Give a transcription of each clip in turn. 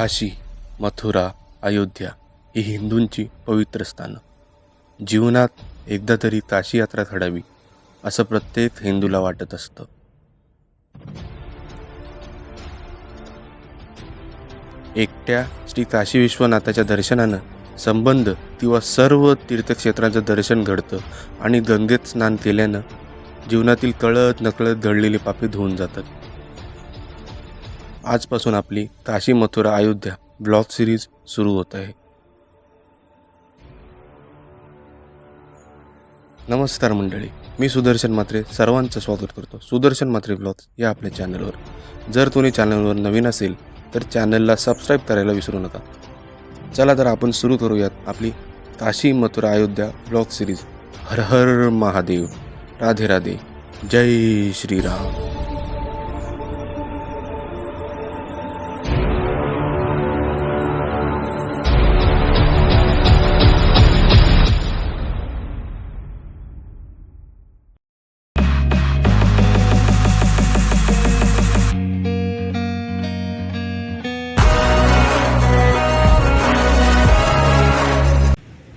काशी मथुरा अयोध्या ही हिंदूंची पवित्र स्थानं. जीवनात एकदा तरी काशी यात्रा घडावी असं प्रत्येक हिंदूला वाटत असतं. एकट्या श्री काशी विश्वनाथाच्या दर्शनानं संबंध किंवा सर्व तीर्थक्षेत्रांचं दर्शन घडतं आणि गंगेत स्नान केल्यानं जीवनातील कळत नकळत घडलेली पापे धुवून जातात. आजपासून आपली काशी मथुरा अयोध्या ब्लॉग सिरीज सुरू होत आहे. नमस्कार मंडळी मी सुदर्शन मात्रे सर्वांचं स्वागत करतो. सुदर्शन मात्रे ब्लॉग्स या आपल्या चॅनलवर. जर तुम्ही चॅनलवर नवीन असेल तर चॅनलला सबस्क्राईब करायला विसरू नका. चला तर आपण सुरू करूयात आपली काशी मथुरा अयोध्या ब्लॉग सिरीज. हर हर महादेव. राधे राधे. जय श्रीराम.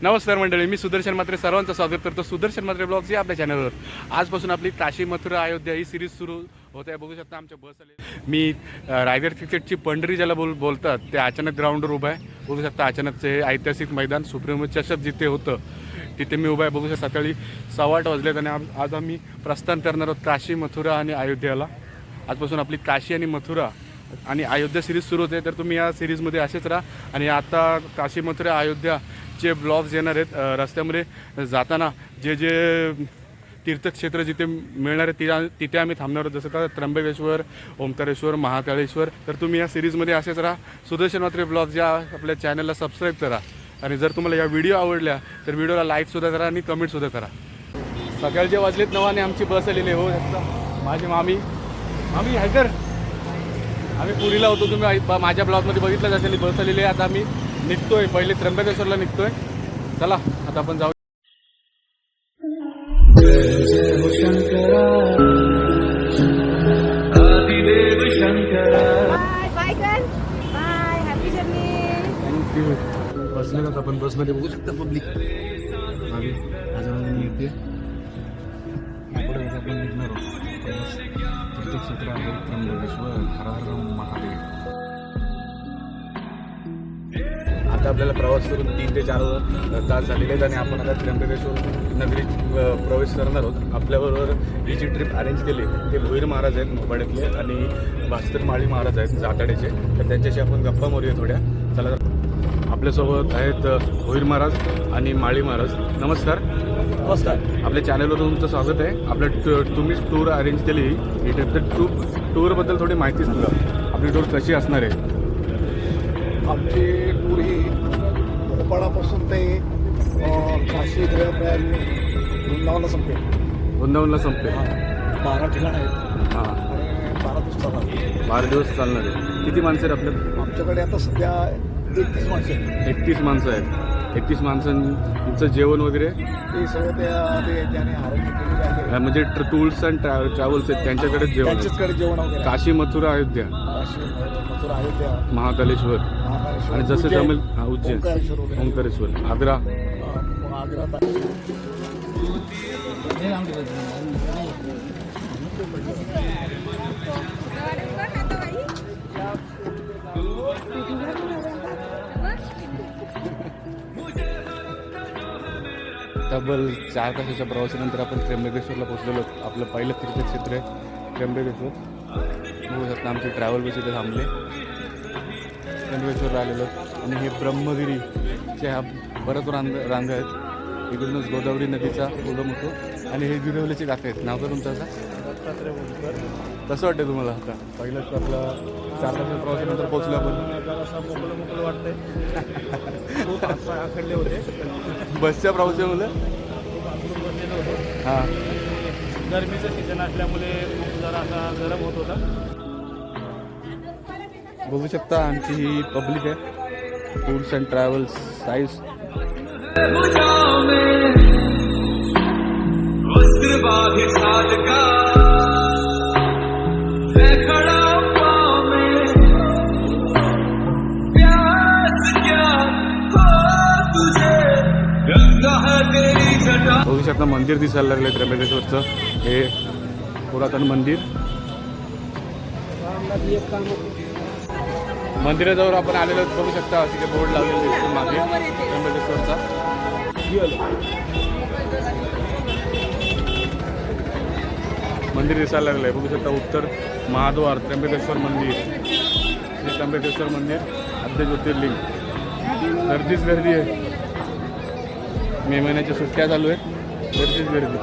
नमस्कार मंडळी मी सुदर्शन मात्रे सर्वांचं स्वागत करतो सुदर्शन मात्रे ब्लॉग्स या आपल्या चॅनलवर आजपासून आपली काशी मथुरा अयोध्या ही सिरीज सुरू होत आहे. बघू शकता आमच्या बस आले मी रायगड क्रिकेटची पंढरी ज्याला बोल बोलतात ते अचानक ग्राउंडवर उभं आहे. बघू शकता अचानकचे हे ऐतिहासिक मैदान सुप्रीम चषक जिथे होतं तिथे मी उभा आहे. बघू शकता सकाळी सव्वा आठ वाजलेत आणि आज आम्ही प्रस्थान करणार आहोत काशी मथुरा आणि अयोध्याला. आजपासून आपली काशी आणि मथुरा आणि अयोध्या सिरीज सुरू होते तर तुम्ही या सिरीजमध्ये असेच राहा. आणि आता काशी मथुरा अयोध्याचे ब्लॉग्स येणार आहेत. रस्त्यामध्ये जाताना जे जे तीर्थक्षेत्र जिथे मिळणार आहे तिथे तिथे आम्ही थांबणार आहोत. जसं का त्र्यंबकेश्वर ओमकारेश्वर महाकाळेश्वर. तर तुम्ही या सिरीजमध्ये असेच राहा. सुदर्शन मात्रे ब्लॉग्स या आपल्या चॅनलला सबस्क्राईब करा. आणि जर तुम्हाला या व्हिडिओ आवडल्या तर व्हिडिओला लाईकसुद्धा करा आणि कमेंटसुद्धा करा. सकाळचे वाजलेत नवाने आमची बस आलेली हो शकता माझी मामी मामी हॅकर आम्ही पुरीला होतो तुम्ही माझ्या ब्लॉगमध्ये बघितलंच असेल बस आलेली आहे आता आम्ही निघतोय पहिले त्र्यंबकेश्वरला निघतोय. चला आता आपण जाऊ. बसले जात आपण बसमध्ये बघू शकता पब्लिक मागे येते आपण निघणार आहोत. तीर्थक्षेत्र आहे. त्र्यंबकेश्वर हर हर महादेव. आता आपल्याला प्रवास करून तीन ते चार तास झालेले आहेत आणि आपण आता त्र्यंबकेश्वर नगरीत प्रवेश करणार आहोत. आपल्याबरोबर ही जी ट्रिप अरेंज केली ते भोईर महाराज आहेत मोबाड्यातले आणि भास्कर माळी महाराज आहेत जाताड्याचे तर त्यांच्याशी आपण गप्पा मारूया थोड्या. चला तर. आपल्यासोबत आहेत भोईर महाराज आणि माळी महाराज. नमस्कार. नमस्कार. आपल्या चॅनलवर तुमचं स्वागत आहे. आपलं टू- तुम्ही टूर अरेंज केली. ही ट्रिप तर टू टूरबद्दल थोडी माहिती सांगा. आपली टूर कशी असणार आहे? आमची टूर ही मोपाडापासून ते काशी वृंदावनला संपेल. वृंदावनला संपते बारा ठिकाण आहेत. हां. बारा पुस्तकं बारा दिवस चालणार आहे. किती माणसं आहेत आपल्या आमच्याकडे आता सध्या एकतीस माणसं आहेत. एकतीस माणसं आहेत. एकतीस माणसांचं जेवण वगैरे? ते सगळं त्या ते ज्याने आरोग्य केलेले आहे. अं, म्हणजे टूल्स अँड ट्रॅव्हल्स आहेत त्यांच्याकडे जेवण आहे. त्यांच्याचकडे जेवण वगैरे आहे. काशी मथुरा अयोध्या. काशी मथुरा अयोध्या. महाकालेश्वर. महाकालेश्वर, आणि जसं उज्जैन, जमेल हा, उज्जैन. ओंकारेश्वर वगैरे. ओंकारेश्वर. आग्रा. आग्रा तब्बल चार तासाच्या प्रवासानंतर आपण त्र्यंबकेश्वरला पोहोचलेलो. आपलं पहिलं तीर्थक्षेत्र आहे त्र्यंबकेश्वर. बघू शकता आमची ट्रॅव्हल बस इथे थांबले. त्र्यंबकेश्वरला आलेलो. आणि हे ब्रह्मगिरीचे हा बरंच रांग रांग आहेत. इकडूनच गोदावरी नदीचा उगम होतो आणि हे गिरवलीचे गाथे आहेत. नाव का तुमचं आता? कसं वाटतं तुम्हाला आता? पहिलंच आपला चार तासाच्या प्रवासानंतर पोहोचलो आपण. जरासा मोकळं मोकळं वाटतंय. आखडले होते. बसच्या होतो हां. गरमीचं सीझन असल्यामुळे खूप जरा असा गरम होत होता. बघू शकता आमची ही पब्लिक आहे. टूर्स अँड ट्रॅव्हल्स साईज आपलं मंदिर दिसायला लागलं आहे त्र्यंबकेश्वरचं. हे पुरातन मंदिर. मंदिराजवळ आपण आलेलो बघू शकता तिथे बोर्ड लावलेला दिसतो मागे त्र्यंबकेश्वरचा. मंदिर दिसायला लागलं आहे बघू शकता उत्तर महाद्वार त्र्यंबकेश्वर मंदिर. श्री त्र्यंबकेश्वर मंदिर आद्य ज्योतिर्लिंग. गर्दीच गर्दी आहे. मे महिन्याच्या सुट्ट्या चालू आहेत. गर्दीच गर्दी.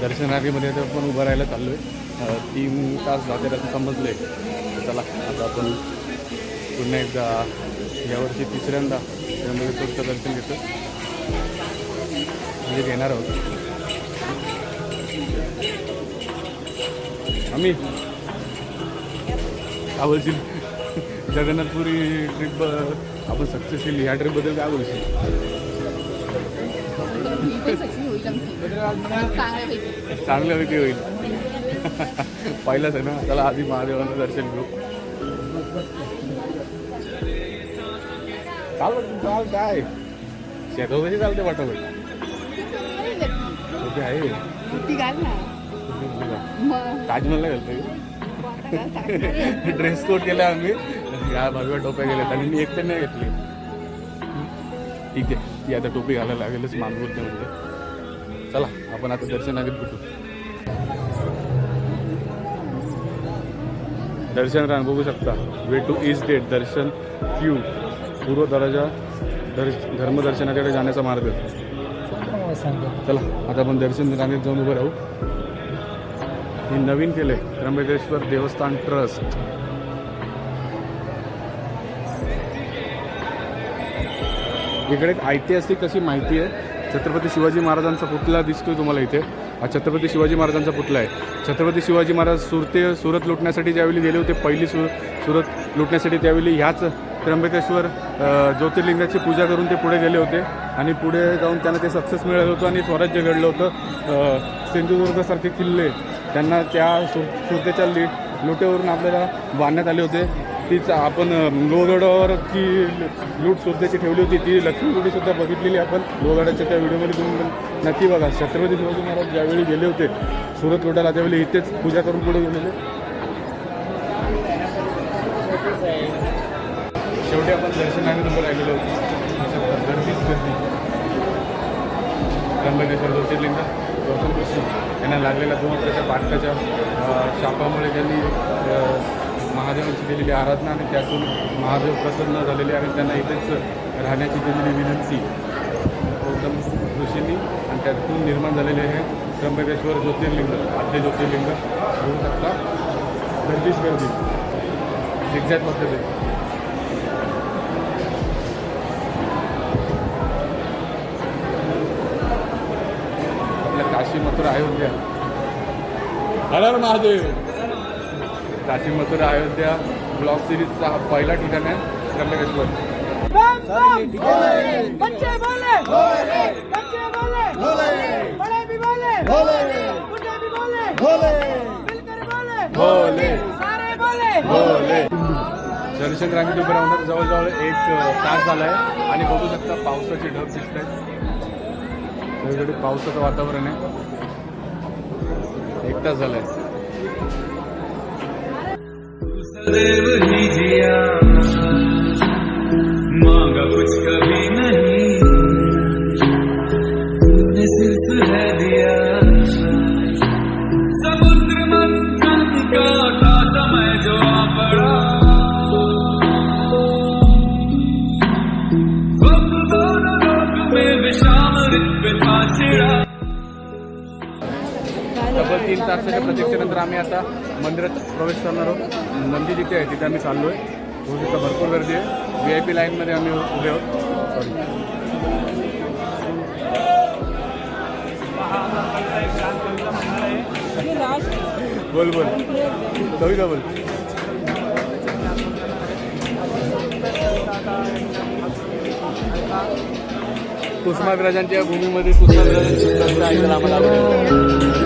दर्शनार्थीमध्ये तर पण उभं राहायला चाललो आहे. तीन तास जाते असं समजलं आहे चला आता आपण पुन्हा एकदा यावर्षी तिसऱ्यांदा त्र्यंबकेश्वरचं दर्शन घेतो. म्हणजे घेणार आहोत. आम्ही. काय जगन्नाथपुरी ट्रिप आपण सक्सेसफुल ह्या ट्रिपबद्दल काय बोलशील? चांगल्यापैकी होईल. पहिलाच आहे ना. चला आधी महादेवाचं दर्शन घेऊ. चाल चाल काय? शेतावर कशी चालते वाटावट ते आहे ताजमहलला घालतोय ड्रेस कोड केला आम्ही. या भगव्या टोप्या गेल्या आणि मी एकटे नाही घेतली. ठीक आहे. ती आता टोपी घालायला लागेलच मानवते म्हणजे चला आपण आता दर्शनागत भेटू. दर्शन रांग बघू शकता. वे टू इज डेट दर्शन क्यू पूर्व दराजा दर्श धर्मदर्शनाकडे जाण्याचा मार्ग. चला आता आपण दर्शन रांगेत जाऊन उभं राहू. हे नवीन केले त्र्यंबकेश्वर देवस्थान ट्रस्ट. इकडे एक ऐतिहासिक अशी माहिती आहे. छत्रपती शिवाजी महाराजांचा पुतळा दिसतोय तुम्हाला इथे. हा छत्रपती शिवाजी महाराजांचा पुतळा आहे. छत्रपती शिवाजी महाराज सुरते सुरत लुटण्यासाठी ज्यावेळी गेले होते पहिली सु सुरत लुटण्यासाठी त्यावेळी ह्याच त्र्यंबकेश्वर ज्योतिर्लिंगाची पूजा करून ते पुढे गेले होते. आणि पुढे जाऊन त्यांना ते सक्सेस मिळालं होतं आणि स्वराज्य घडलं होतं. सिंधुदुर्गसारखे किल्ले त्यांना त्या सु सुरतेच्या लि लुटेवरून आपल्याला बांधण्यात आले होते. तीच आपण लोहगडावरची लूट सुरतेची ठेवली होती. ती लक्ष्मी लुटीसुद्धा बघितलेली आपण. लोहगडाच्या त्या व्हिडिओमध्ये तुम्ही नक्की बघा. छत्रपती शिवाजी महाराज ज्यावेळी गेले होते सुरत लुटायला त्यावेळी इथेच पूजा करून पुढे गेलेले शेवटी आपण दर्शनाने नंबर राहिलेलो होतो गर्दीच गर्दी. त्र्यंबकेश्वर ज्योतिर्लिंग गौतम ऋषी यांना लागलेल्या दोन त्याच्या पाटकाच्या शापामुळे त्यांनी महादेवांची केलेली आराधना आणि त्यातून महादेव प्रसन्न झालेले आणि त्यांना इथेच राहण्याची केलेली विनंती. गौतम ऋषींनी आणि त्यातून निर्माण झालेले हे त्र्यंबकेश्वर ज्योतिर्लिंग आद्य ज्योतिर्लिंग होऊ शकता गर्दीच गर्दी एक्झॅक्ट वक्त आपल्या अयोध्या. हर हर महादेव. काशी मथुरा अयोध्या ब्लॉग सिरीजचा हा पहिला ठिकाण आहे त्र्यंबकेश्वर बच्चे बोले. बच्चे बोले. बड़े भी बोले. बुढ़े भी बोले. मिलकर बोले. भोले सारे बोले. भोले दर्शन रांगेत उभं राहून जवळजवळ एक तास झाला आहे आणि बघू शकता पावसाची ढग दिसत आहेत सगळीकडे पावसाचं वातावरण आहे. एक तास झालाय कुछ कभी नहीं. है दिया. समुद्र तब्बल तीन तासाच्या प्रतीक्षेनंतर आम्ही आता मंदिरात प्रवेश करणार आहोत. मंदिर जिथे आहे तिथे आम्ही चाललो आहे होऊ तिथं भरपूर गर्दी आहे. व्ही आय पी लाईनमध्ये आम्ही उभे आहोत. सॉरी बोल बोल. कविता बोल. कुसुमाग्रजांच्या भूमीमध्ये कुसुमाग्रजांची ऐकायला आम्हाला आवडेल.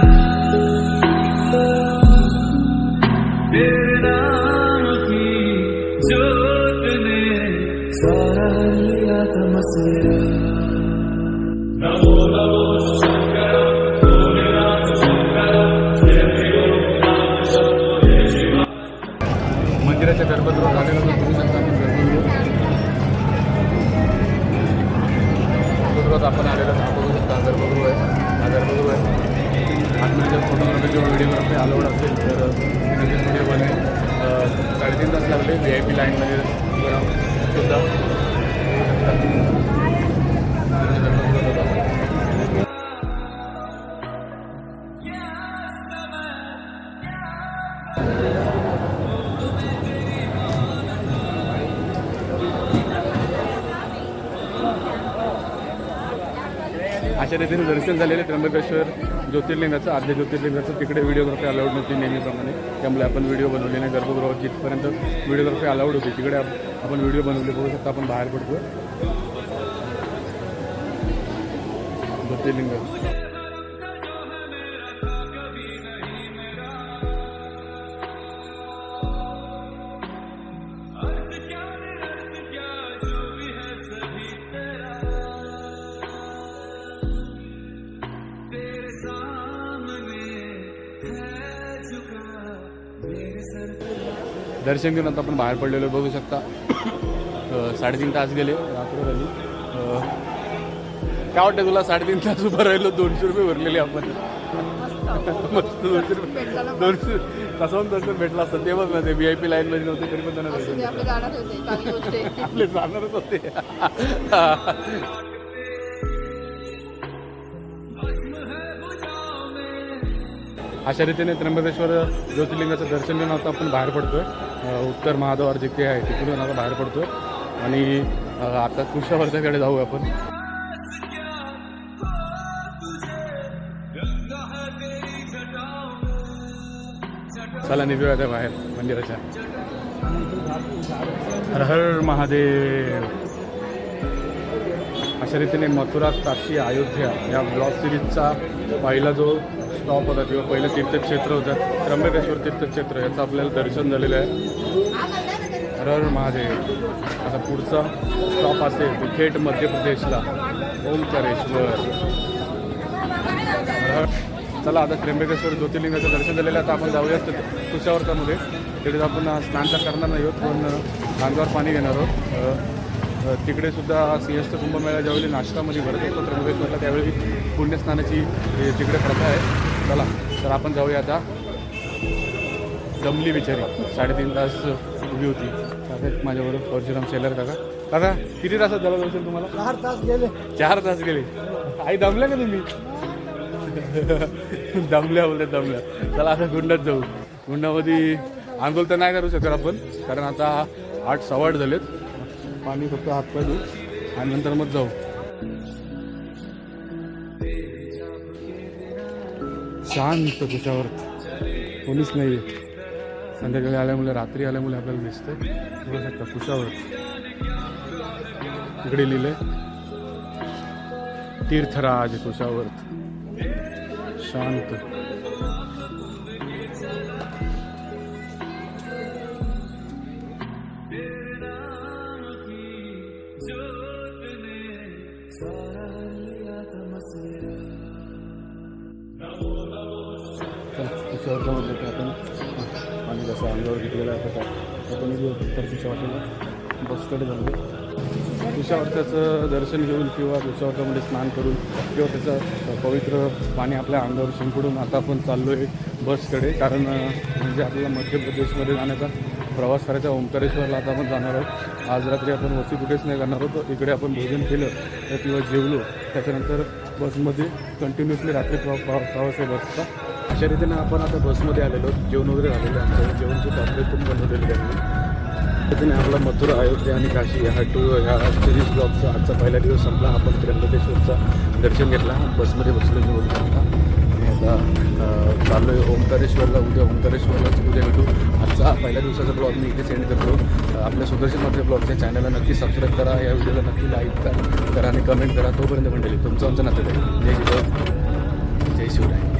व्हिडिओग्राफी अलाउड असेल तर अशा रीतीने दर्शन झालेले त्र्यंबकेश्वर ज्योतिर्लिंगाचं आद्य ज्योतिर्लिंगाचं तिकडे व्हिडिओग्राफी अलाउड नव्हती नेहमीप्रमाणे. त्यामुळे आपण व्हिडिओ बनवले नाही. गर्भगृहात जिथपर्यंत व्हिडिओग्राफी अलाउड होती तिकडे आपण व्हिडिओ बनवले. बघू शकता आपण बाहेर पडतो ज्योतिर्लिंग दर्शन घेऊन आता आपण बाहेर पडलेलो बघू शकता. साडेतीन तास गेले. रात्र झाली. काय वाटतं तुला? साडेतीन तास उभं राहिलो दोनशे रुपये भरलेले आपण. मस्त दोनशे रुपये. दोनशे तसं दर्शन भेटलं असतं. ते बघ ना ते व्ही आय पी लाईनमध्ये नव्हते तरी पण त्यांना आपले जाणारच होते. अशा रीतीने त्र्यंबकेश्वर ज्योतिर्लिंगाचं दर्शन घेऊन आता आपण बाहेर पडतो आहे उत्तर महाद्वार जे काही आहे तिकडून आता बाहेर पडतोय. आणि आता कृष्णावरच्याकडे जाऊ आपण. चला निघूया त्या बाहेर मंदिराच्या. हर हर महादेव. अशा रीतीने मथुरा काशी अयोध्या या ब्लॉग सिरीजचा पहिला जो स्टॉप होता किंवा पहिलं तीर्थक्षेत्र होतं. त्र्यंबकेश्वर तीर्थक्षेत्र याचं आपल्याला दर्शन झालेलं आहे. हर महादेव. आता पुढचा स्टॉप असेल तो थेट मध्य प्रदेशला. ओंकारेश्वर. चला आता त्र्यंबकेश्वर ज्योतिर्लिंगाचं दर्शन झालेलं आहे. आता आपण जाऊयात कुशावर्तामध्ये तिकडे आपण स्नान तर करणार नाही आहोत पण अंगावर पाणी घेणार आहोत. तिकडे सुद्धा सिंहस्थ कुंभमेळा ज्यावेळी नाश्तामध्ये भरत असतो त्र्यंबकेश्वरला त्यावेळी पुण्यस्नानाची तिकडे प्रथा आहे. चला तर आपण जाऊया आता दमली बिचारी. साडेतीन तास उभी होती. माझ्याबरोबर परशुराम शेलर काका काका किती तासात झालं दर्शन तुम्हाला? चार तास गेले. चार तास गेले. आई दमल्या का तुम्ही? दमल्या बोलते दमल्या. चला आता गुंडात जाऊ. गुंडामध्ये आंघोळ तर नाही करू शकत आपण कारण आता आठ सव्वा आठ झालेत. पाणी फक्त हातपाय धुऊ आणि नंतर मग जाऊ. शांत कुशावर कोणीच नाही संध्याकाळी आल्यामुळे रात्री आल्यामुळे आपल्याला दिसतं बघू शकता कुशावर. इकडे लिहिलंय तीर्थराज कुशावर्त शांत. कुशावर्त म्हटलं की आपण आणि कसं अंगावर घेतलेलं आहे आता आपण तिच्या वाटेला बसकडे झालो कुशावर्ताचं दर्शन घेऊन किंवा कुशावर्तामध्ये स्नान करून किंवा त्याचं पवित्र पाणी आपल्या अंगावर शिंपडून आता आपण चाललो आहे बसकडे. कारण म्हणजे आपल्याला मध्य प्रदेशमध्ये जाण्याचा प्रवास करायचा ओंकारेश्वरला आता आपण जाणार आहोत. आज रात्री आपण वस्ती कुठेच नाही करणार आहोत. इकडे आपण भोजन केलं तर किंवा जेवलो त्याच्यानंतर बसमध्ये कंटिन्युअसली रात्री प्रवा प्रवास आहे बसचा. अशा रीतीनं आपण आता बसमध्ये आलेलो जेवण वगैरे झालेलं आहे आमचं. जेवण पापलेट पण बनवलेलं त्यांनी त्याच्याने आपला मथुरा अयोध्या आणि काशी ह्या टू ह्या सिरीज ब्लॉगचा आजचा पहिला दिवस संपला. आपण त्र्यंबकेश्वरचा दर्शन घेतला. बसमध्ये बसलो मी बोलू आणि आता चाललो आहे ओंकारेश्वरला. उद्या ओंकारेश्वरलाच उद्या भेटू. आजचा पहिल्या दिवसाचा ब्लॉग मी इथे सेंड करतो. आपल्या सुदर्शन मात्र ब्लॉगच्या चॅनलला नक्की सबस्क्राईब करा. या व्हिडिओला नक्की लाईक करा. करा आणि कमेंट करा. तोपर्यंत मंडळी तुमचं आमचं नातं जय शिवराय जय शिवराय.